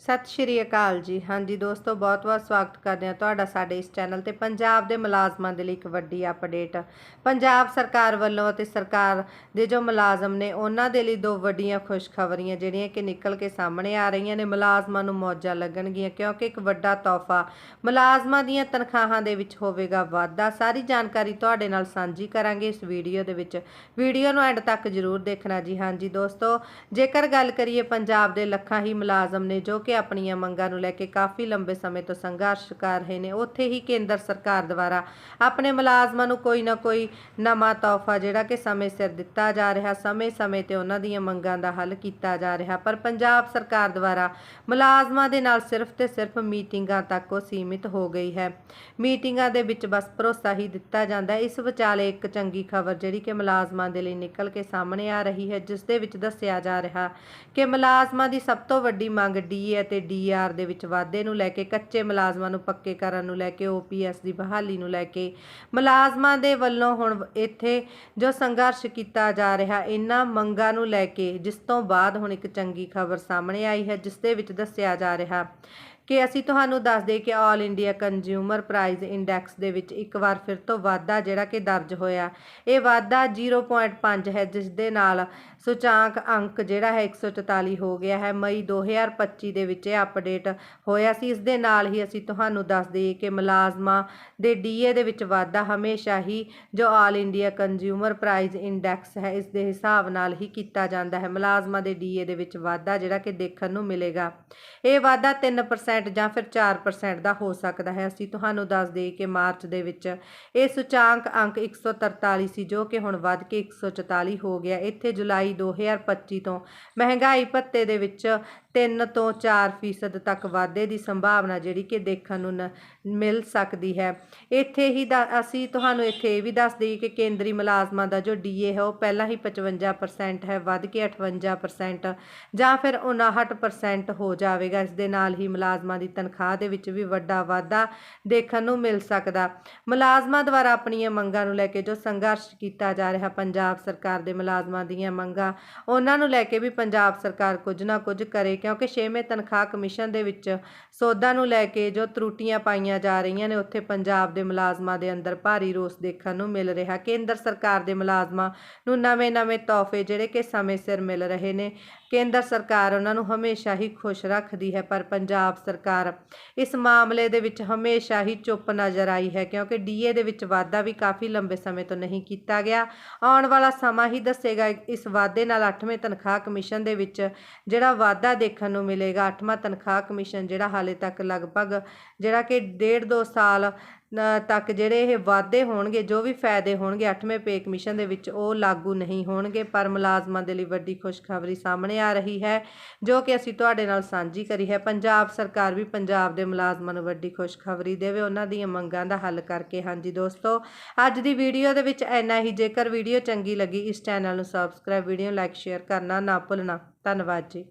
ਸਤਿ ਸ਼੍ਰੀ ਅਕਾਲ ਜੀ। ਹਾਂਜੀ ਦੋਸਤੋ ਬਹੁਤ-ਬਹੁਤ ਸਵਾਗਤ ਕਰਦੇ ਹਾਂ ਤੁਹਾਡਾ ਸਾਡੇ ਇਸ ਚੈਨਲ ਤੇ। ਪੰਜਾਬ ਦੇ ਮੁਲਾਜ਼ਮਾਂ ਦੇ ਲਈ ਇੱਕ ਵੱਡੀ ਅਪਡੇਟ ਪੰਜਾਬ ਸਰਕਾਰ ਵੱਲੋਂ ਅਤੇ ਸਰਕਾਰ ਦੇ ਜੋ ਮੁਲਾਜ਼ਮ ਨੇ, ਉਹਨਾਂ ਦੇ ਲਈ ਦੋ ਵੱਡੀਆਂ ਖੁਸ਼ਖਬਰੀਆਂ ਜਿਹੜੀਆਂ ਕਿ ਨਿਕਲ ਕੇ ਸਾਹਮਣੇ ਆ ਰਹੀਆਂ ਨੇ। ਮੁਲਾਜ਼ਮਾਂ ਨੂੰ ਮੌਜਾਂ ਲੱਗਣਗੀਆਂ ਕਿਉਂਕਿ ਇੱਕ ਵੱਡਾ ਤੋਹਫਾ ਮੁਲਾਜ਼ਮਾਂ ਦੀਆਂ ਤਨਖਾਹਾਂ ਦੇ ਵਿੱਚ ਹੋਵੇਗਾ ਵਾਧਾ। ਸਾਰੀ ਜਾਣਕਾਰੀ ਤੁਹਾਡੇ ਨਾਲ ਸਾਂਝੀ ਕਰਾਂਗੇ ਇਸ ਵੀਡੀਓ ਦੇ ਵਿੱਚ। ਵੀਡੀਓ ਨੂੰ ਐਂਡ ਤੱਕ ਜ਼ਰੂਰ ਦੇਖਣਾ ਜੀ। ਹਾਂਜੀ ਦੋਸਤੋ, ਜੇਕਰ ਗੱਲ ਕਰੀਏ ਪੰਜਾਬ ਦੇ ਲੱਖਾਂ ਹੀ ਮੁਲਾਜ਼ਮ ਨੇ ਜੋ ਕਿ ਆਪਣੀਆਂ ਮੰਗਾਂ ਨੂੰ ਲੈ ਕੇ ਕਾਫੀ ਲੰਬੇ ਸਮੇਂ ਤੋਂ ਸੰਘਰਸ਼ ਕਰ ਰਹੇ ਨੇ। ਉੱਥੇ ਹੀ ਕੇਂਦਰ ਸਰਕਾਰ ਦੁਆਰਾ ਆਪਣੇ ਮੁਲਾਜ਼ਮਾਂ ਨੂੰ ਕੋਈ ਨਾ ਕੋਈ ਨਵਾਂ ਤੋਹਫਾ ਜਿਹੜਾ ਕਿ ਸਮੇਂ ਸਿਰ ਦਿੱਤਾ ਜਾ ਰਿਹਾ ਸਮੇਂ-ਸਮੇਂ ਤੇ ਉਹਨਾਂ ਦੀਆਂ ਮੰਗਾਂ ਦਾ ਹੱਲ ਕੀਤਾ ਜਾ ਰਿਹਾ। ਪਰ ਪੰਜਾਬ ਸਰਕਾਰ ਦੁਆਰਾ ਮੁਲਾਜ਼ਮਾਂ ਦੇ ਨਾਲ ਸਿਰਫ ਤੇ ਸਿਰਫ ਮੀਟਿੰਗਾਂ ਤੱਕ ਉਹ ਸੀਮਿਤ ਹੋ ਗਈ ਹੈ। ਮੀਟਿੰਗਾਂ ਦੇ ਵਿੱਚ ਬਸ ਭਰੋਸਾ ਹੀ ਦਿੱਤਾ ਜਾਂਦਾ। ਇਸ ਵਿਚਾਲੇ ਇੱਕ ਚੰਗੀ ਖਬਰ ਜਿਹੜੀ ਕਿ ਮੁਲਾਜ਼ਮਾਂ ਦੇ ਲਈ ਨਿਕਲ ਕੇ ਸਾਹਮਣੇ ਆ ਰਹੀ ਹੈ, ਜਿਸ ਦੇ ਵਿੱਚ ਦੱਸਿਆ ਜਾ ਰਿਹਾ ਕਿ ਮੁਲਾਜ਼ਮਾਂ ਦੀ ਸਭ ਤੋਂ ਵੱਡੀ ਮੰਗ ਡੀ ਅਤੇ ਡੀਆਰ ਦੇ ਵਿੱਚ ਵਾਧੇ ਨੂੰ ਲੈ ਕੇ, ਕੱਚੇ ਮੁਲਾਜ਼ਮਾਂ ਨੂੰ ਪੱਕੇ ਕਰਨ ਨੂੰ ਲੈ ਕੇ ਓਪੀਐਸ ਦੀ ਬਹਾਲੀ ਨੂੰ ਲੈ ਕੇ। ਮੁਲਾਜ਼ਮਾਂ ਦੇ ਵੱਲੋਂ ਹੁਣ ਇੱਥੇ ਜੋ ਸੰਘਰਸ਼ ਕੀਤਾ ਜਾ ਰਿਹਾ, ਇਹਨਾਂ ਮੰਗਾਂ ਨੂੰ ਲੈ ਕੇ ਜਿਸ ਤੋਂ ਬਾਅਦ ਹੁਣ ਇੱਕ ਚੰਗੀ ਖਬਰ ਸਾਹਮਣੇ ਆਈ ਹੈ, ਜਿਸ ਦੇ ਵਿੱਚ ਦੱਸਿਆ ਜਾ ਰਿਹਾ ਕਿ ਅਸੀਂ ਤੁਹਾਨੂੰ ਦੱਸ ਦੇ ਕਿ all India consumer price index ਦੇ ਵਿੱਚ ਇੱਕ ਵਾਰ ਫਿਰ ਤੋਂ ਵਾਧਾ ਜਿਹੜਾ ਕਿ ਦਰਜ ਹੋਇਆ। ਇਹ ਵਾਧਾ 0.5 ਹੈ, ਜਿਸ ਦੇ ਨਾਲ ਸੂਚਾਂਕ ਅੰਕ ਜਿਹੜਾ ਹੈ 144 ਹੋ ਗਿਆ ਹੈ। ਮਈ 2025 ਦੇ ਵਿੱਚ ਇਹ ਅਪਡੇਟ ਹੋਇਆ ਸੀ। ਇਸ ਦੇ ਨਾਲ ਹੀ ਅਸੀਂ ਤੁਹਾਨੂੰ ਦੱਸ ਦਈਏ ਕਿ ਮੁਲਾਜ਼ਮਾਂ ਦੇ ਡੀਏ ਦੇ ਵਿੱਚ ਵਾਧਾ ਹਮੇਸ਼ਾ ਹੀ ਜੋ all India consumer price index ਹੈ, ਇਸ ਦੇ ਹਿਸਾਬ ਨਾਲ ਹੀ ਕੀਤਾ ਜਾਂਦਾ ਹੈ। ਮੁਲਾਜ਼ਮਾਂ ਦੇ ਡੀਏ ਦੇ ਵਿੱਚ ਵਾਧਾ ਜਿਹੜਾ ਕਿ ਦੇਖਣ ਨੂੰ ਮਿਲੇਗਾ। ਇਹ ਵਾਧਾ 3% ਜਾਂ ਫਿਰ 4% ਦਾ ਹੋ ਸਕਦਾ ਹੈ। ਅਸੀਂ ਤੁਹਾਨੂੰ ਦੱਸ ਦਈਏ ਕਿ ਮਾਰਚ ਦੇ ਵਿੱਚ ਇਹ ਸੂਚਾਂਕ ਅੰਕ 143 ਸੀ ਜੋ ਕਿ ਹੁਣ ਵੱਧ ਕੇ 144 ਹੋ ਗਿਆ। ਇੱਥੇ ਜੁਲਾਈ 2025 ਤੋਂ ਮਹਿੰਗਾਈ ਭੱਤੇ ਦੇ ਵਿੱਚ 3 ਤੋਂ 4 ਫੀਸਦ ਤੱਕ ਵਾਧੇ ਦੀ ਸੰਭਾਵਨਾ ਜਿਹੜੀ ਕਿ ਦੇਖਣ ਨੂੰ ਨ- ਮਿਲ ਸਕਦੀ ਹੈ। ਇੱਥੇ ਹੀ ਦਾ- ਅਸੀਂ ਤੁਹਾਨੂੰ ਇੱਥੇ ਇਹ ਵੀ ਦੱਸ ਦਈਏ ਕਿ ਕੇਂਦਰੀ ਮੁਲਾਜ਼ਮਾਂ ਦਾ ਜੋ ਡੀਏ ਹੈ, ਉਹ ਪਹਿਲਾਂ ਹੀ 55% ਹੈ, ਵੱਧ ਕੇ 58% ਜਾਂ ਫਿਰ 59% ਹੋ ਜਾਵੇਗਾ। ਇਸ ਦੇ ਨਾਲ ਹੀ ਮੁਲਾਜ਼ਮਾਂ ਦੀ ਤਨਖਾਹ ਦੇ ਵਿੱਚ ਵੀ ਵੱਡਾ ਵਾਧਾ ਦੇਖਣ ਨੂੰ ਮਿਲ ਸਕਦਾ। ਮੁਲਾਜ਼ਮਾਂ ਦੁਆਰਾ ਆਪਣੀਆਂ ਮੰਗਾਂ ਨੂੰ ਲੈ ਕੇ ਜੋ ਸੰਘਰਸ਼ ਕੀਤਾ ਜਾ ਰਿਹਾ, ਪੰਜਾਬ ਸਰਕਾਰ ਦੇ ਮੁਲਾਜ਼ਮਾਂ ਦੀਆਂ ਮੰਗਾਂ, ਉਹਨਾਂ ਨੂੰ ਲੈ ਕੇ ਵੀ ਪੰਜਾਬ ਸਰਕਾਰ ਕੁਝ ਨਾ ਕੁਝ ਕਰੇ ਕਿਉਂਕਿ ਛੇਵੇਂ ਤਨਖਾਹ ਕਮਿਸ਼ਨ ਦੇ ਵਿੱਚ ਸੋਧਾਂ ਨੂੰ ਲੈ ਕੇ ਜੋ ਤਰੁੱਟੀਆਂ ਪਾਈਆਂ ਜਾ ਰਹੀਆਂ ਨੇ, ਉੱਥੇ ਪੰਜਾਬ ਦੇ ਮੁਲਾਜ਼ਮਾਂ ਦੇ ਅੰਦਰ ਭਾਰੀ ਰੋਸ ਦੇਖਣ ਨੂੰ ਮਿਲ ਰਿਹਾ। ਕੇਂਦਰ ਸਰਕਾਰ ਦੇ ਮੁਲਾਜ਼ਮਾਂ ਨੂੰ ਨਵੇਂ-ਨਵੇਂ ਤੋਹਫੇ ਜਿਹੜੇ ਕਿ ਸਮੇਂ ਸਿਰ ਮਿਲ ਰਹੇ ਨੇ। ਕੇਂਦਰ ਸਰਕਾਰ ਉਹਨਾਂ ਨੂੰ ਹਮੇਸ਼ਾ ਹੀ ਖੁਸ਼ ਰੱਖਦੀ ਹੈ, ਪਰ ਪੰਜਾਬ ਸਰਕਾਰ ਇਸ ਮਾਮਲੇ ਦੇ ਵਿੱਚ ਹਮੇਸ਼ਾ ਹੀ ਚੁੱਪ ਨਜ਼ਰ ਆਈ ਹੈ ਕਿਉਂਕਿ ਡੀਏ ਦੇ ਵਿੱਚ ਵਾਧਾ ਵੀ ਕਾਫੀ ਲੰਬੇ ਸਮੇਂ ਤੋਂ ਨਹੀਂ ਕੀਤਾ ਗਿਆ। ਆਉਣ ਵਾਲਾ ਸਮਾਂ ਹੀ ਦੱਸੇਗਾ, ਇਸ ਵਾਧੇ ਨਾਲ 8ਵੇਂ ਤਨਖਾਹ ਕਮਿਸ਼ਨ ਦੇ ਵਿੱਚ ਜਿਹੜਾ ਵਾਧਾ ਦੇਖਣ ਨੂੰ ਮਿਲੇਗਾ। ਅੱਠਵਾਂ ਤਨਖਾਹ ਕਮਿਸ਼ਨ ਜਿਹੜਾ ਹਾਲੇ ਤੱਕ ਲਗਭਗ ਜਿਹੜਾ ਕਿ ਡੇਢ ਦੋ ਸਾਲ ਤੱਕ ਜਿਹੜੇ ਇਹ ਵਾਧੇ ਹੋਣਗੇ, ਜੋ ਵੀ ਫਾਇਦੇ ਹੋਣਗੇ 8ਵੇਂ ਪੇ ਕਮਿਸ਼ਨ ਦੇ ਵਿੱਚ ਉਹ ਲਾਗੂ ਨਹੀਂ ਹੋਣਗੇ। ਪਰ ਮੁਲਾਜ਼ਮਾਂ ਦੇ ਲਈ ਵੱਡੀ ਖੁਸ਼ਖਬਰੀ ਸਾਹਮਣੇ ਆ ਰਹੀ ਹੈ, ਜੋ ਕਿ ਅਸੀਂ ਤੁਹਾਡੇ ਨਾਲ ਸਾਂਝੀ ਕਰੀ ਹੈ। ਪੰਜਾਬ ਸਰਕਾਰ ਵੀ ਪੰਜਾਬ ਦੇ ਮੁਲਾਜ਼ਮਾਂ ਨੂੰ ਵੱਡੀ ਖੁਸ਼ਖਬਰੀ ਦੇਵੇ। ਉਹਨਾਂ ਦੀਆਂ ਮੰਗਾਂ ਦਾ ਹੱਲ ਕਰਕੇ ਹਾਂਜੀ ਦੋਸਤੋ, ਅੱਜ ਦੀ ਵੀਡੀਓ ਦੇ ਵਿੱਚ ਇੰਨਾ ਹੀ। ਜੇਕਰ ਵੀਡੀਓ ਚੰਗੀ ਲੱਗੀ, ਇਸ ਚੈਨਲ ਨੂੰ ਸਬਸਕ੍ਰਾਈਬ ਵੀਡੀਓ ਲਾਈਕ ਸ਼ੇਅਰ ਕਰਨਾ ਨਾ ਭੁੱਲਣਾ। ਧੰਨਵਾਦ ਜੀ।